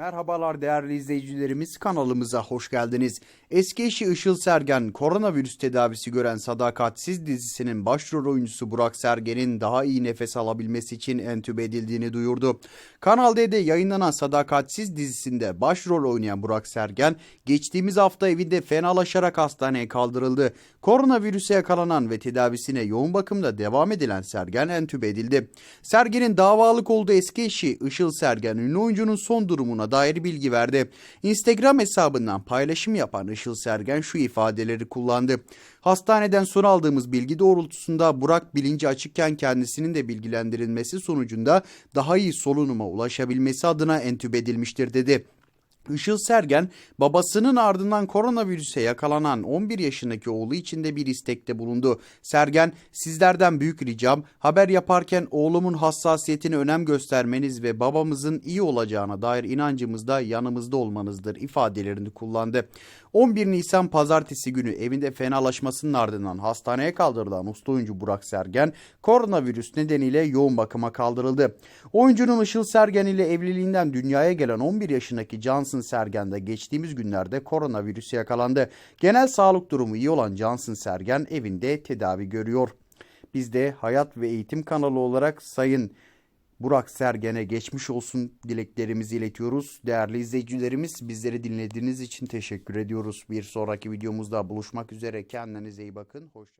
Merhabalar değerli izleyicilerimiz kanalımıza hoş geldiniz. Eski eşi Işıl Sergen koronavirüs tedavisi gören Sadakatsiz dizisinin başrol oyuncusu Burak Sergen'in daha iyi nefes alabilmesi için entübe edildiğini duyurdu. Kanal D'de yayınlanan Sadakatsiz dizisinde başrol oynayan Burak Sergen geçtiğimiz hafta evinde fenalaşarak hastaneye kaldırıldı. Koronavirüse yakalanan ve tedavisine yoğun bakımda devam edilen Sergen entübe edildi. Sergen'in davalık olduğu eski eşi Işıl Sergen ünlü oyuncunun son durumuna dair bilgi verdi. Instagram hesabından paylaşım yapan Işıl Sergen şu ifadeleri kullandı. Hastaneden son aldığımız bilgi doğrultusunda Burak bilinci açıkken kendisinin de bilgilendirilmesi sonucunda daha iyi solunuma ulaşabilmesi adına entübe edilmiştir dedi. Işıl Sergen babasının ardından koronavirüse yakalanan 11 yaşındaki oğlu için de bir istekte bulundu. Sergen sizlerden büyük ricam haber yaparken oğlumun hassasiyetine önem göstermeniz ve babamızın iyi olacağına dair inancımızda yanımızda olmanızdır ifadelerini kullandı. 11 Nisan pazartesi günü evinde fenalaşmasının ardından hastaneye kaldırılan usta oyuncu Burak Sergen koronavirüs nedeniyle yoğun bakıma kaldırıldı. Oyuncunun Işıl Sergen ile evliliğinden dünyaya gelen 11 yaşındaki Johnson Sergen geçtiğimiz günlerde koronavirüse yakalandı. Genel sağlık durumu iyi olan Johnson Sergen evinde tedavi görüyor. Biz de Hayat ve Eğitim kanalı olarak Sayın Burak Sergen'e geçmiş olsun dileklerimizi iletiyoruz. Değerli izleyicilerimiz bizleri dinlediğiniz için teşekkür ediyoruz. Bir sonraki videomuzda buluşmak üzere. Kendinize iyi bakın. Hoşçakalın.